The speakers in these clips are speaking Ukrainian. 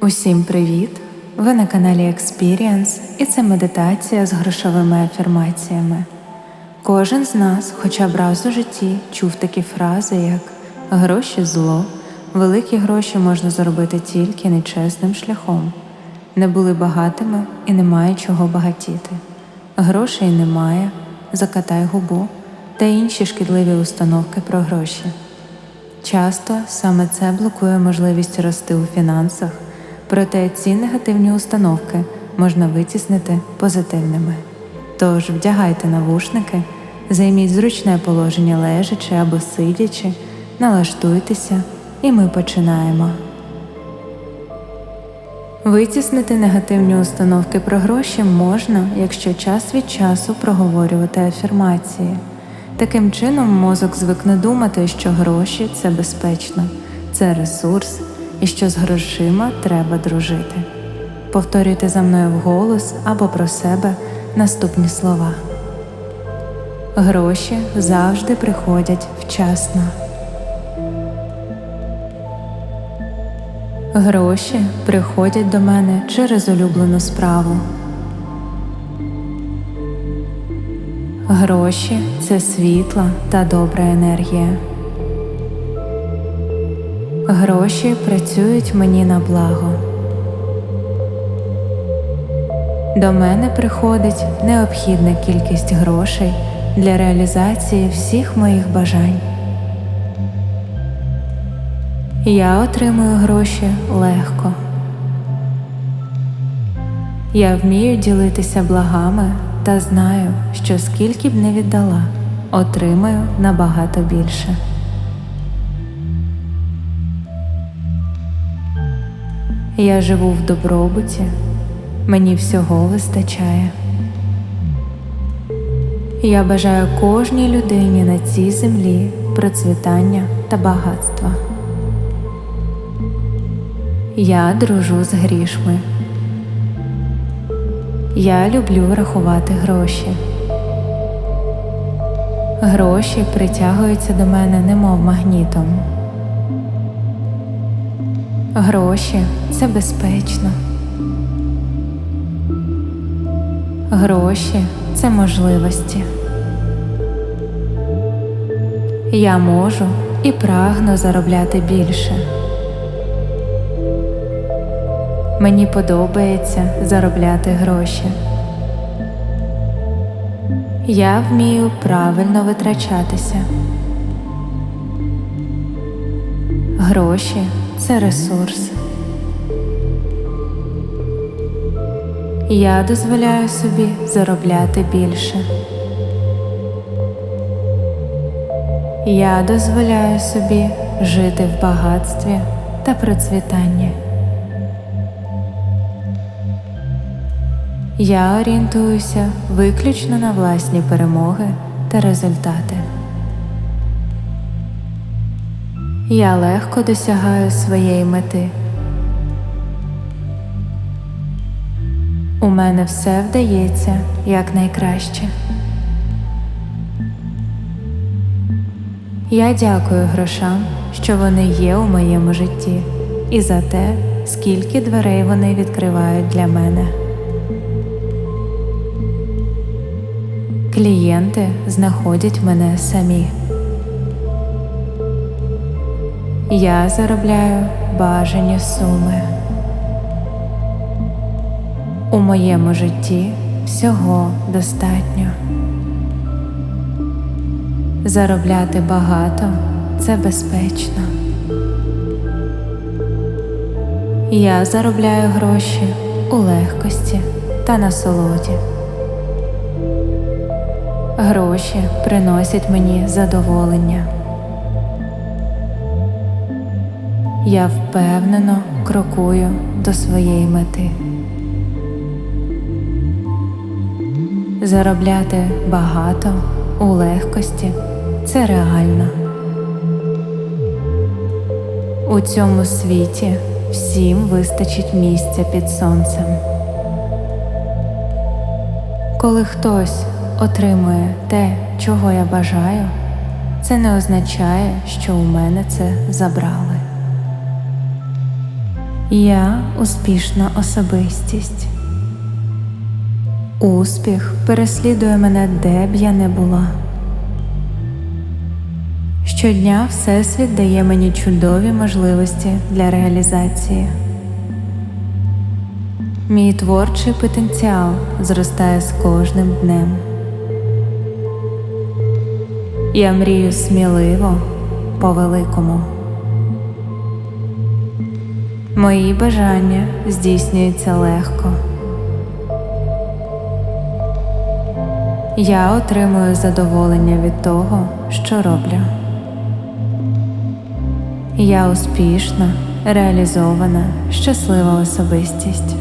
Усім привіт! Ви на каналі Experience і це медитація з грошовими афірмаціями. Кожен з нас, хоча б раз у житті, чув такі фрази, як гроші зло, великі гроші можна заробити тільки нечесним шляхом. Не були багатими і немає чого багатіти. Грошей немає, закатай губу та інші шкідливі установки про гроші. Часто саме це блокує можливість рости у фінансах, проте ці негативні установки можна витіснити позитивними. Тож вдягайте навушники, займіть зручне положення лежачи або сидячи, налаштуйтеся, і ми починаємо. Витіснити негативні установки про гроші можна, якщо час від часу проговорювати афірмації. Таким чином, мозок звикне думати, що гроші це безпечно, це ресурс і що з грошима треба дружити. Повторюйте за мною вголос або про себе наступні слова. Гроші завжди приходять вчасно. Гроші приходять до мене через улюблену справу. Гроші це світла та добра енергія. Гроші працюють мені на благо. До мене приходить необхідна кількість грошей для реалізації всіх моїх бажань. Я отримую гроші легко. Я вмію ділитися благами та знаю, що скільки б не віддала, отримаю набагато більше. Я живу в добробуті, мені всього вистачає. Я бажаю кожній людині на цій землі процвітання та багатства. Я дружу з грішми. Я люблю рахувати гроші. Гроші притягуються до мене немов магнітом. Гроші це безпечно. Гроші це можливості. Я можу і прагну заробляти більше. Мені подобається заробляти гроші. Я вмію правильно витрачатися. Гроші це ресурс. Я дозволяю собі заробляти більше. Я дозволяю собі жити в багатстві та процвітанні. Я орієнтуюся виключно на власні перемоги та результати. Я легко досягаю своєї мети. У мене все вдається якнайкраще. Я дякую грошам, що вони є у моєму житті, і за те, скільки дверей вони відкривають для мене. Клієнти знаходять мене самі. Я заробляю бажані суми. У моєму житті всього достатньо. Заробляти багато це безпечно. Я заробляю гроші у легкості та насолоді. Гроші приносять мені задоволення. Я впевнено крокую до своєї мети. Заробляти багато у легкості це реально. У цьому світі всім вистачить місця під сонцем. Коли хтось отримує те, чого я бажаю, це не означає, що у мене це забрали. Я успішна особистість. Успіх переслідує мене де б я не була. Щодня Всесвіт дає мені чудові можливості для реалізації. Мій творчий потенціал зростає з кожним днем. Я мрію сміливо по великому. Мої бажання здійснюються легко. Я отримую задоволення від того, що роблю. Я успішна, реалізована, щаслива особистість.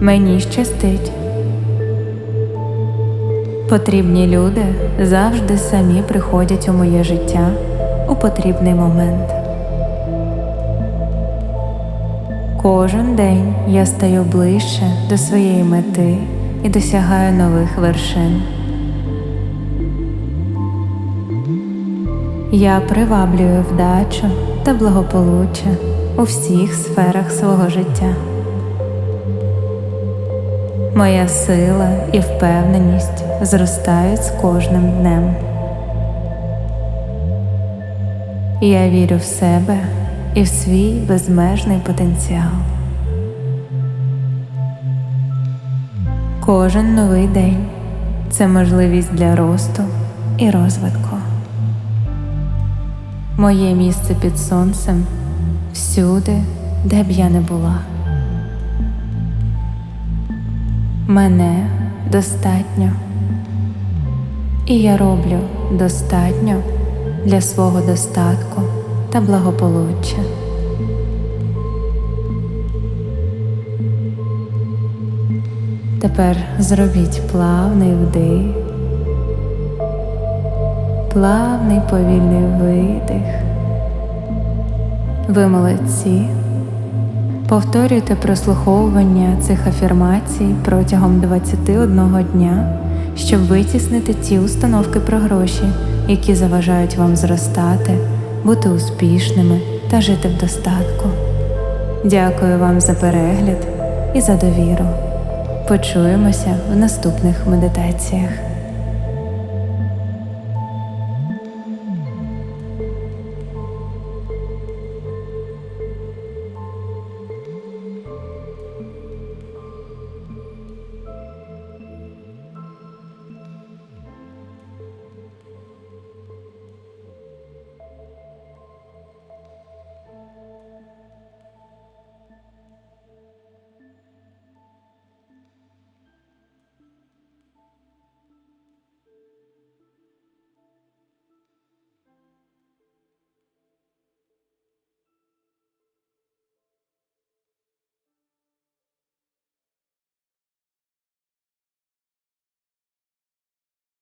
Мені щастить. Потрібні люди завжди самі приходять у моє життя у потрібний момент. Кожен день я стаю ближче до своєї мети і досягаю нових вершин. Я приваблюю вдачу та благополуччя у всіх сферах свого життя. Моя сила і впевненість зростають з кожним днем. Я вірю в себе і в свій безмежний потенціал. Кожен новий день це можливість для росту і розвитку. Моє місце під сонцем всюди, де б я не була. Мене достатньо, і я роблю достатньо для свого достатку та благополуччя. Тепер зробіть плавний вдих, плавний повільний видих. Ви молодці. Повторюйте прослуховування цих афірмацій протягом 21 дня, щоб витіснити ті установки про гроші, які заважають вам зростати, бути успішними та жити в достатку. Дякую вам за перегляд і за довіру. Почуємося в наступних медитаціях.